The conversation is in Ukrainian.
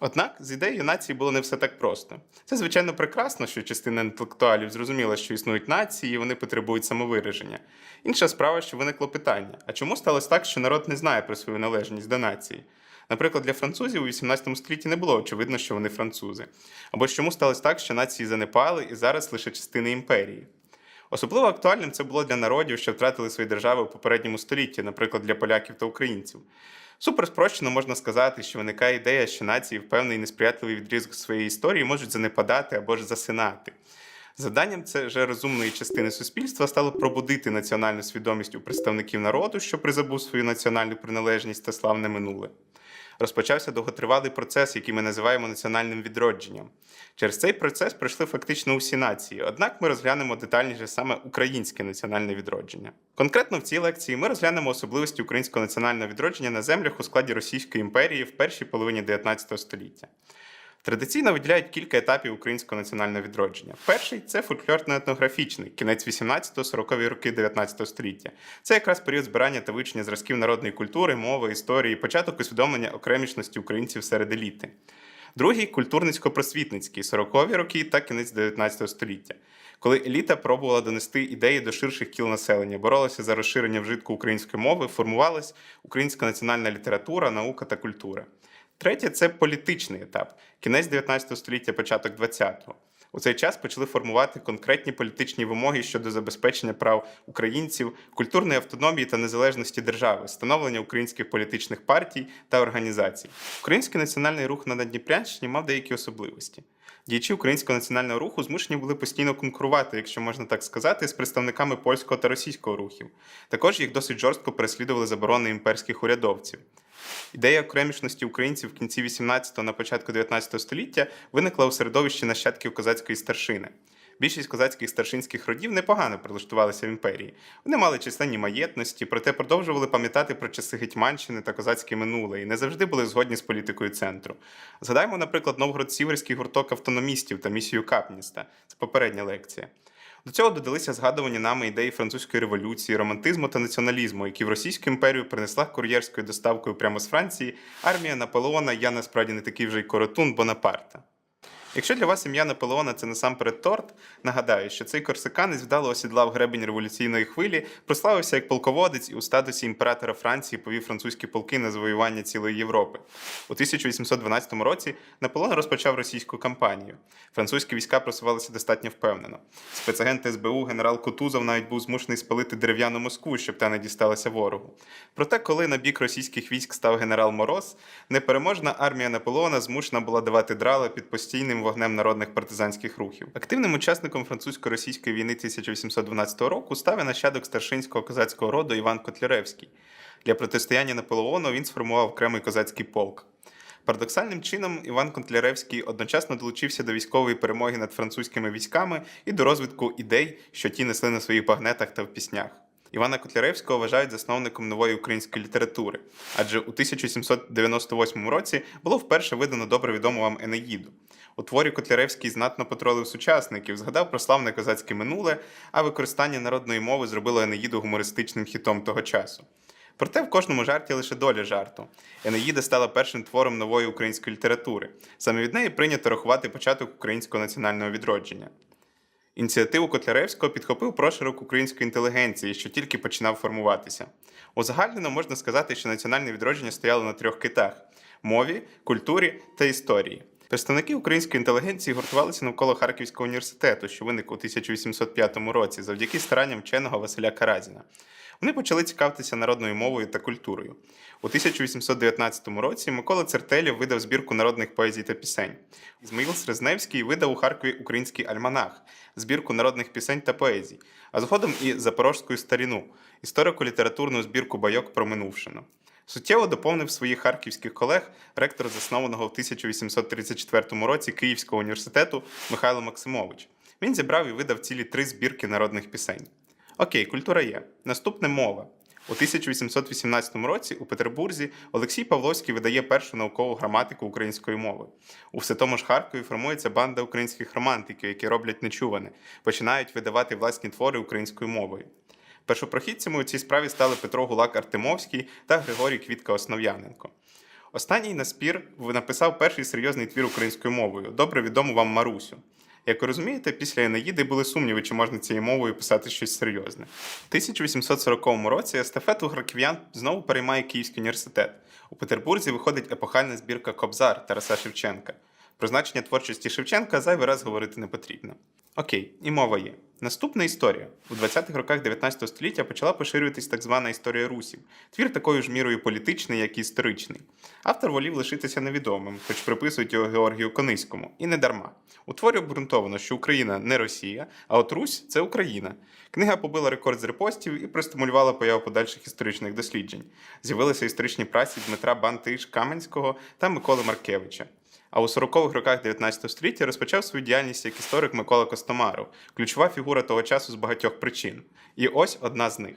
Однак з ідеєю нації було не все так просто. Це, звичайно, прекрасно, що частина інтелектуалів зрозуміла, що існують нації, і вони потребують самовираження. Інша справа, що виникло питання: а чому сталося так, що народ не знає про свою належність до нації? Наприклад, для французів у 18 столітті не було очевидно, що вони французи. Або чому сталося так, що нації занепали і зараз лише частини імперії. Особливо актуальним це було для народів, що втратили свої держави у попередньому столітті, наприклад, для поляків та українців. Супер спрощено можна сказати, що виникає ідея, що нації в певний несприятливий відрізок своєї історії можуть занепадати або ж засинати. Завданням це вже розумної частини суспільства стало пробудити національну свідомість у представників народу, що призабув свою національну приналежність та славне минуле. Розпочався довготривалий процес, який ми називаємо національним відродженням. Через цей процес пройшли фактично усі нації. Однак ми розглянемо детальніше саме українське національне відродження. Конкретно в цій лекції ми розглянемо особливості українського національного відродження на землях у складі Російської імперії в першій половині 19 століття. Традиційно виділяють кілька етапів українського національного відродження. Перший це фольклорно-етнографічний, кінець 18-40 роки 19 століття. Це якраз період збирання та вивчення зразків народної культури, мови, історії, початок усвідомлення окремішності українців серед еліти. Другий культурницько-просвітницький 40-ві роки та кінець 19 століття, коли еліта пробувала донести ідеї до ширших кіл населення, боролася за розширення вжитку української мови, формувалась українська національна література, наука та культура. Третє це політичний етап, кінець 19 століття, початок 20-го. У цей час почали формувати конкретні політичні вимоги щодо забезпечення прав українців, культурної автономії та незалежності держави, встановлення українських політичних партій та організацій. Український національний рух на Надніпрянщині мав деякі особливості. Діячі українського національного руху змушені були постійно конкурувати, якщо можна так сказати, з представниками польського та російського рухів. Також їх досить жорстко переслідували заборони імперських урядовців. Ідея окремішності українців в кінці 18-го на початку 19 століття виникла у середовищі нащадків козацької старшини. Більшість козацьких старшинських родів непогано прилаштувалися в імперії. Вони мали численні маєтності, проте продовжували пам'ятати про часи Гетьманщини та козацьке минуле і не завжди були згодні з політикою центру. Згадаймо, наприклад, Новгород-Сіверський гурток автономістів та місію Капніста. Це попередня лекція. До цього додалися згадувані нами ідеї французької революції, романтизму та націоналізму, які в Російську імперію принесла кур'єрською доставкою прямо з Франції армія Наполеона, я насправді не такий вже й коротун Бонапарта. Якщо для вас ім'я Наполеона це насамперед торт, нагадаю, що цей корсиканець вдало осідлав гребень революційної хвилі, прославився як полководець і у статусі імператора Франції повів французькі полки на завоювання цілої Європи. У 1812 році Наполеон розпочав російську кампанію. Французькі війська просувалися достатньо впевнено. Спецагент СБУ генерал Кутузов навіть був змушений спалити дерев'яну Москву, щоб та не дісталася ворогу. Проте, коли на бік російських військ став генерал Мороз, непереможна армія Наполеона змушена була давати драла під постійним вогнем народних партизанських рухів. Активним учасником французько-російської війни 1812 року став і нащадок старшинського козацького роду Іван Котляревський. Для протистояння Наполеону він сформував окремий козацький полк. Парадоксальним чином Іван Контляревський одночасно долучився до військової перемоги над французькими військами і до розвитку ідей, що ті несли на своїх багнетах та в піснях. Івана Котляревського вважають засновником нової української літератури, адже у 1798 році було вперше видано добре відому вам Енеїду. У творі Котляревський знатно потролив сучасників, згадав про славне козацьке минуле, а використання народної мови зробило Енеїду гумористичним хітом того часу. Проте в кожному жарті лише доля жарту. Енеїда стала першим твором нової української літератури. Саме від неї прийнято рахувати початок українського національного відродження. Ініціативу Котляревського підхопив проширок української інтелігенції, що тільки починав формуватися. Узагальнено можна сказати, що національне відродження стояло на трьох китах: мові, культурі та історії. Представники української інтелігенції гуртувалися навколо Харківського університету, що виник у 1805 році, завдяки старанням вченого Василя Каразіна. Вони почали цікавитися народною мовою та культурою. У 1819 році Микола Цертелєв видав збірку народних поезій та пісень. Ізмаїл Срезневський видав у Харкові український альманах, збірку народних пісень та поезій, а згодом і Запорожську старіну, історико-літературну збірку байок про минувшину. Суттєво доповнив своїх харківських колег ректор заснованого в 1834 році Київського університету Михайло Максимович. Він зібрав і видав цілі три збірки народних пісень. Окей, культура є. Наступне мова. У 1818 році у Петербурзі Олексій Павловський видає першу наукову граматику української мови. У все тому ж Харкові формується банда українських романтиків, які роблять нечуване, починають видавати власні твори українською мовою. Першопрохідцями у цій справі стали Петро Гулак Артемовський та Григорій Квітка Основ'яненко. Останній наспір написав перший серйозний твір українською мовою, добре відому вам Марусю. Як ви розумієте, після Енеїди були сумніви, чи можна цією мовою писати щось серйозне. У 1840 році естафету харків'ян знову переймає Київський університет. У Петербурзі виходить епохальна збірка Кобзар Тараса Шевченка. Про значення творчості Шевченка зайвий раз говорити не потрібно. Окей, і мова є. Наступна історія. У 20-х роках 19 століття почала поширюватись так звана історія русів. Твір такою ж мірою політичний, як і історичний. Автор волів лишитися невідомим, хоч приписують його Георгію Кониському. І не дарма. У творі обґрунтовано, що Україна не Росія, а от Русь це Україна. Книга побила рекорд з репостів і простимулювала появу подальших історичних досліджень. З'явилися історичні праці Дмитра Бантиш Каменського та Миколи Маркевича. А у 40-х роках 19 століття розпочав свою діяльність як історик Микола Костомаров, ключова фігура того часу з багатьох причин. І ось одна з них.